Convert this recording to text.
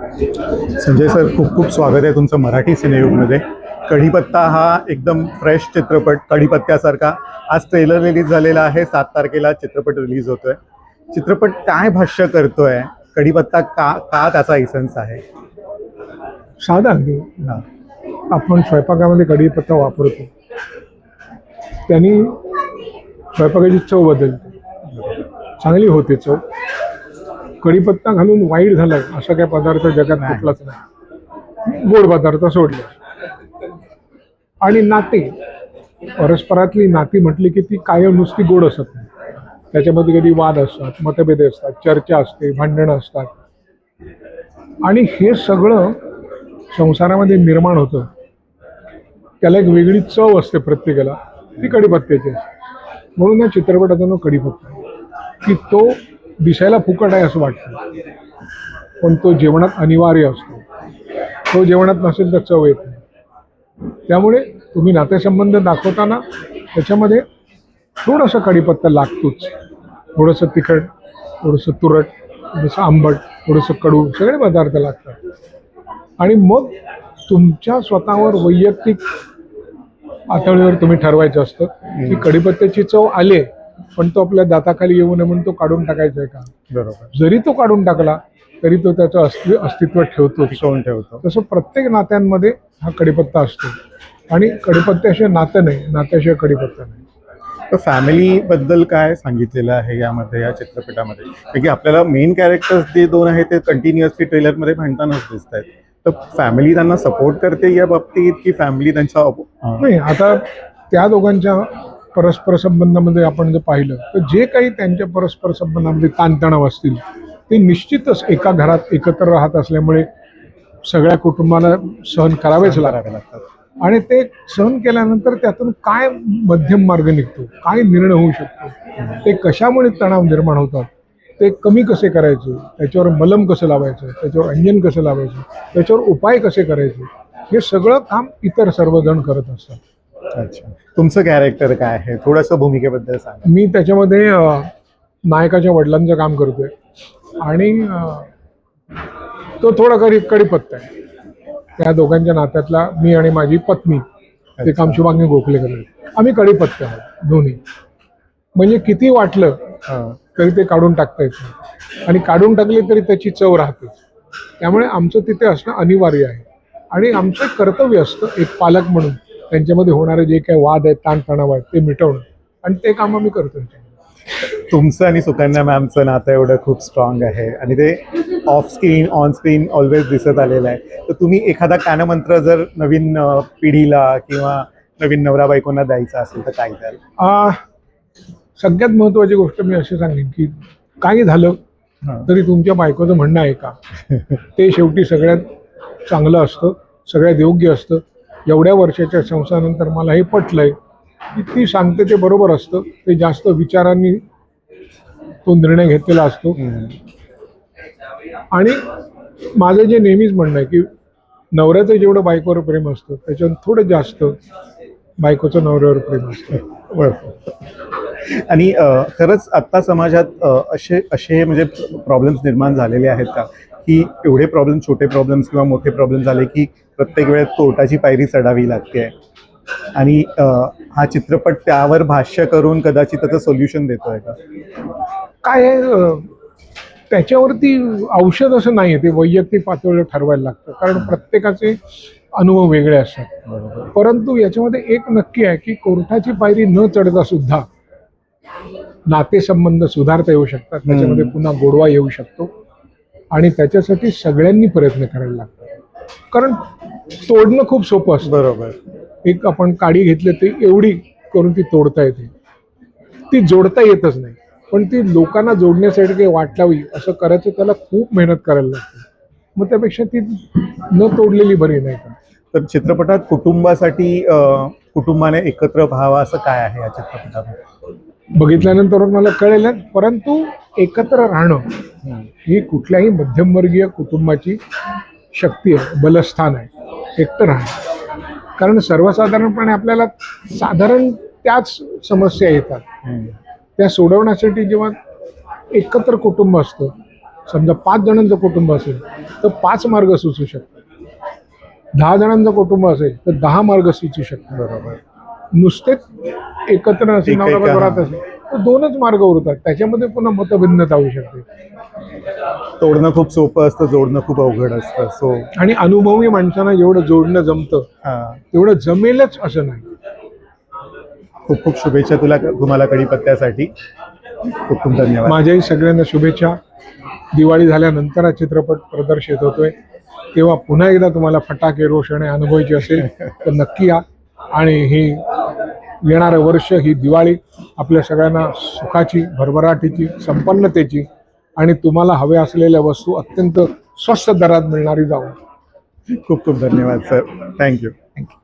Sanjay sir खूप खूप स्वागत आहे तुमचं मराठी सिनेयुगमध्ये. कढीपत्ता हा एकदम फ्रेश चित्रपट कढीपत्त्यासारखा. आज ट्रेलर रिलीज झालेला आहे सात तारखेला चित्रपट रिलीज होतोय. चित्रपट काय भाष्य करतोय? कढीपत्ता का का त्याचा इसेन्स आहे? साधा अगदी. आपण स्वयंपाकामध्ये कढीपत्ता वापरतो. त्यांनी स्वयंपाकाची चव बदलते. चांगली होते चव. कढीपत्ता घालून वाईट झाला असा काही पदार्थ जगात. कुठलाच नाही. गोड पदार्थ सोडले. आणि नाते. परस्परातली नाती म्हटली की ती कायम नुसती गोड असत नाही. त्याच्यामध्ये कधी वाद असतात मतभेद असतात चर्चा असते भांडणं असतात. आणि हे सगळं संसारामध्ये निर्माण होतं. त्याला एक वेगळी चव असते प्रत्येकाला. ती कढीपत्त्याची असते. म्हणून या चित्रपटाचं नाव कढीपत्ता. की तो दिसायला फुकट आहे असं वाटतं. पण तो जेवणात अनिवार्य असतो. तो जेवणात नसेल तर चव येत नाही. त्यामुळे तुम्ही नातेसंबंध दाखवताना त्याच्यामध्ये थोडासा कढीपत्ता लागतोच. थोडंसं तिखट थोडंसं तुरट थोडंसं आंबट थोडंसं कडू सगळे पदार्थ लागतात. आणि मग तुमच्या स्वतःवर वैयक्तिक पातळीवर तुम्ही ठरवायचं असतं की कढीपत्त्याची चव आले पण तो आपल्या दाताखाली येऊ नये म्हणून तो काढून टाकायचा आहे का? बरोबर. जरी तो काढून टाकला तरी तो त्याचं अस्ति अस्तित्व ठेवतो टिकवून ठेवतो. तसं प्रत्येक नात्यांमध्ये हा कढीपत्ता असतो. आणि कढीपत्त्याशिवाय नातं नाही नात्याशिवाय कढीपत्ता नाही. तर फॅमिलीबद्दल काय सांगितलेलं आहे यामध्ये या चित्रपटामध्ये? कारण की आपल्याला मेन कॅरेक्टर्स जे दोन आहेत ते कंटिन्युअसली ट्रेलरमध्ये म्हणतानाच दिसत आहेत. तर फॅमिली त्यांना सपोर्ट करते या बाबतीत की फॅमिली त्यांच्या. नाही आता त्या दोघांच्या परस्पर संबंधामध्ये आपण जर पाहिलं तर जे काही त्यांच्या परस्पर संबंधामध्ये ताणतणाव असतील ते निश्चितच एका घरात एकत्र राहत असल्यामुळे सगळ्या कुटुंबाला सहन करावेच करावे लागतात. आणि ते सहन केल्यानंतर त्यातून काय मध्यम मार्ग निघतो काय निर्णय होऊ शकतो ते कशामुळे तणाव निर्माण होतात ते कमी कसे करायचे त्याच्यावर मलम कसं लावायचं त्याच्यावर अंजन कसं लावायचं त्याच्यावर उपाय कसे करायचे हे सगळं काम इतर सर्वजण करत असतात. अच्छा. तुमचं कॅरेक्टर काय आहे? थोडंसं भूमिकेबद्दल सांगा. मी त्याच्यामध्ये नायकाच्या वडिलांचं काम करतोय. आणि तो थोडा कडी कडीपत्ता आहे. त्या दोघांच्या नात्यातला मी आणि माझी पत्नी ते काम शुभांगी गोखले करत आम्ही कडीपत्ता आहोत दोन्ही. म्हणजे किती वाटलं. तरी ते काढून टाकता येतं आणि काढून टाकले तरी त्याची चव राहते. त्यामुळे आमचं तिथे असणं अनिवार्य आहे. आणि आमचं कर्तव्य असतं एक पालक म्हणून त्यांच्यामध्ये होणारे जे काही वाद आहेत ताणतणाव आहेत ते मिटवणं. आणि ते काम आम्ही करतोय तुमचं आणि सुकन्या मॅमचं नातं एवढं खूप स्ट्रॉंग आहे. आणि ते off screen on screen always दिसत आलेलं आहे. तर तुम्ही एखादा कानमंत्र जर नवीन पिढीला किंवा नवीन नवरा बायकोंना द्यायचा असेल तर काय द्याल? सगळ्यात महत्वाची गोष्ट मी अशी सांगेन की काही झालं तरी तुमच्या बायकोचं म्हणणं आहे का? ते शेवटी सगळ्यात चांगलं असतं सगळ्यात योग्य असतं. एवढ्या वर्षाच्या संसारानंतर मला हे पटलंय की ती सांगते ते बरोबर असतं. ते जास्त विचारांनी तो निर्णय घेतलेला असतो. आणि माझं जे नेहमीच म्हणणं आहे की नवऱ्याचं जेवढं बायकोवर प्रेम असतं त्याच्यावर थोडं जास्त बायकोचं नवऱ्यावर प्रेम असतं. आणि खरंच आत्ता समाजात असे असे म्हणजे प्रॉब्लेम्स निर्माण झालेले आहेत का? की एवढे प्रॉब्लेम छोटे प्रॉब्लेम्स किंवा मोठे प्रॉब्लेम झाले की प्रत्येक वेळेस कोर्टाची पायरी चढावी लागते. आणि हा चित्रपट त्यावर भाष्य करून कदाचित त्याचं सोल्युशन देतोय का? काय त्याच्यावरती औषध असं नाही आहे ते वैयक्तिक पातळीवर ठरवायला लागतं. कारण प्रत्येकाचे अनुभव वेगळे असतात. परंतु याच्यामध्ये एक नक्की आहे की कोर्टाची पायरी न चढता सुद्धा नातेसंबंध सुधारता येऊ शकतात. त्याच्यामध्ये पुन्हा गोडवा येऊ शकतो. आणि त्याच्यासाठी सगळ्यांनी प्रयत्न करायला लागतात. कारण तोडणं खूप सोपं असतं. बरोबर. एक आपण काडी घेतली ती एवढी करून ती तोडता येते. ती जोडता येतच नाही. पण ती लोकांना जोडण्यासाठी काही वाट लावी असं करायचं त्याला खूप मेहनत करायला लागते. मग त्यापेक्षा ती न तोडलेली बरी नाही का? तर चित्रपटात कुटुंबासाठी कुटुंबाने एकत्र व्हावं असं काय आहे या चित्रपटामध्ये? बघितल्यानंतर मला कळेल परंतु एकत्र राहणं ही कुठल्याही मध्यमवर्गीय कुटुंबाची शक्ती आहे बलस्थान आहे एकटं राहणं. कारण सर्वसाधारणपणे आपल्याला साधारण त्याच समस्या येतात. त्या सोडवण्यासाठी जेव्हा एकत्र कुटुंब असतं समजा पाच जणांचं कुटुंब असेल तर पाच मार्ग सुचू शकतात. दहा जणांचं कुटुंब असेल तर दहा मार्ग सुचू शकतात. बरोबर. नुसतेच एकत्र असेल नवरा राहत असेल. दोनच मार्ग उरतात. त्याच्यामध्ये पुन्हा मतभिन्नता होऊ शकते. तोडणं खूप सोपं असतं जोडणं खूप अवघड असतं. सो आणि अनुभवी माणसांना जेवढं जोडणं जमतं तेवढं जमेलच असं नाही. खूप खूप शुभेच्छा तुला तुम्हाला कढीपत्त्यासाठी. खूप खूप धन्यवाद. माझ्याही सगळ्यांना शुभेच्छा. दिवाळी झाल्यानंतर हा चित्रपट प्रदर्शित होतोय. तेव्हा पुन्हा एकदा तुम्हाला फटाके रोषणे अनुभवायची असेल तर नक्की या. आणि ही येणारं वर्ष ही दिवाळी आपल्या सगळ्यांना सुखाची भरभराटीची संपन्नतेची आणि तुम्हाला हव्या असलेल्या वस्तू अत्यंत स्वस्त दरात मिळणारी जाऊ खूप खूप धन्यवाद सर थँक्यू